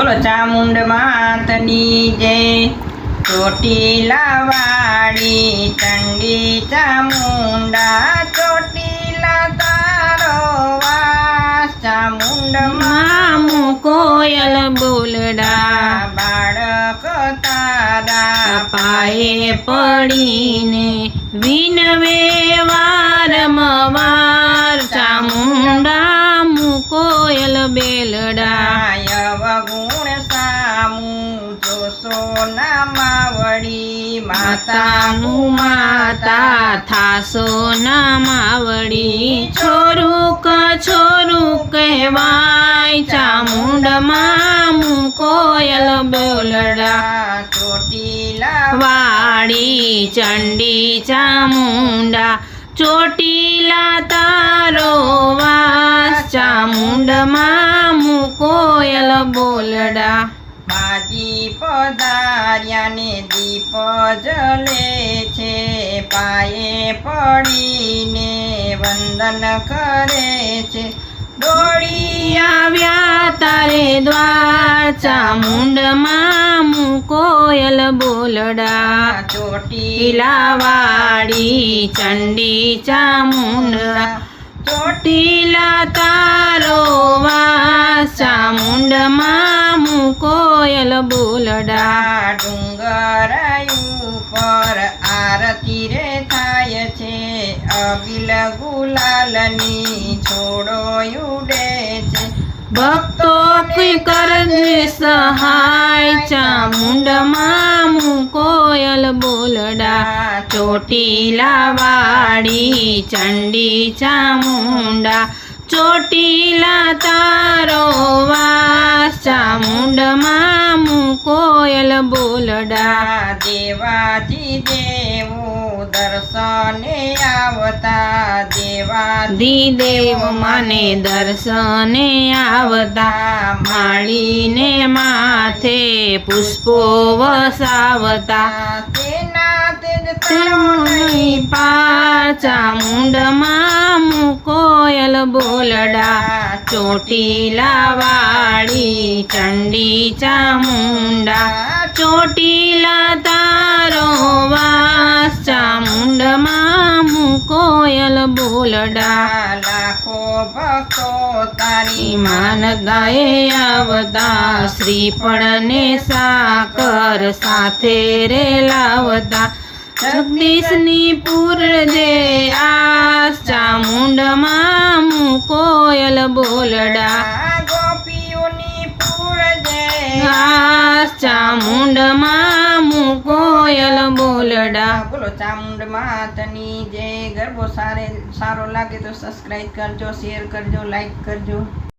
બોલો ચામુંડ માતની જય ચોટીલા વાળી ચંડી ચામુંડા ચોટીલા તારો વાસ. ચામુંડ મામુ કોયલ બોલડા. બાળક તારા પાયે પડીને વિનવે વારમવાર સામું માવડી માતાનું માતા થાસો ના માવડી છોરુક ક છોરું કહેવાય ચામુંડ મામુ કોયલ બોલડા, ચોટીલા વાડી ચંડી ચામુંડા, ચોટીલા તારો વાસ ચામુંડ મામુ કોયલ બોલડા. માજી પધાર્યાને દીપ જલે છે, પાયે પડીને વંદન કરે છે. દોડી આવ્યા તારે દ્વાર, ચામુંડમાં કોયલ બોલડા. ચોટીલા વાડી ચંડી ચામુંડા. ચોટીલા તારો વાસ ચામુંડ મામુ કોયલ બોલડા. ડુંગર ઉપર આરતી રે થાય છે. અબિલ ગુલાલની છોડો ઉડે છે. ભક્તો કરજે સહાય ચામુંડમાં કોયલ બોલડા. ચોટીલા વાડી ચંડી ચામુંડા. ચોટીલા તારો વાસ ચામુંડ મામુ કોયલ બોલડા. દેવાથી દેવો દર્શને આવતા. દેવાથી દેવ મને દર્શને આવતા. માળીને માથે પુષ્પો વસાવતા તેના તેજ તેમની પાર ચામુંડ મામુ કોયલ બોલડા ચોટીલા વાળી ચંડી ચામુંડા ચોટીલા તારો વાસ ચામુંડ મામુ કોયલ બોલડા. લાખો ભક્તો તારી માન ગાએ આવતા શ્રીફળને સાકર સાથે રે લાવતા. જગદીશની પૂરજે આસ ચામુંડ મામુ કોયલ બોલડા. ગોપીઓની પૂરજે આસ ચામુંડ મામુ કોયલ બોલડા. બોલો ચામુંડ માતની જય ગરબો સારે સારો લાગે તો સબસ્ક્રાઈબ કરજો શેર કરજો લાઈક કરજો.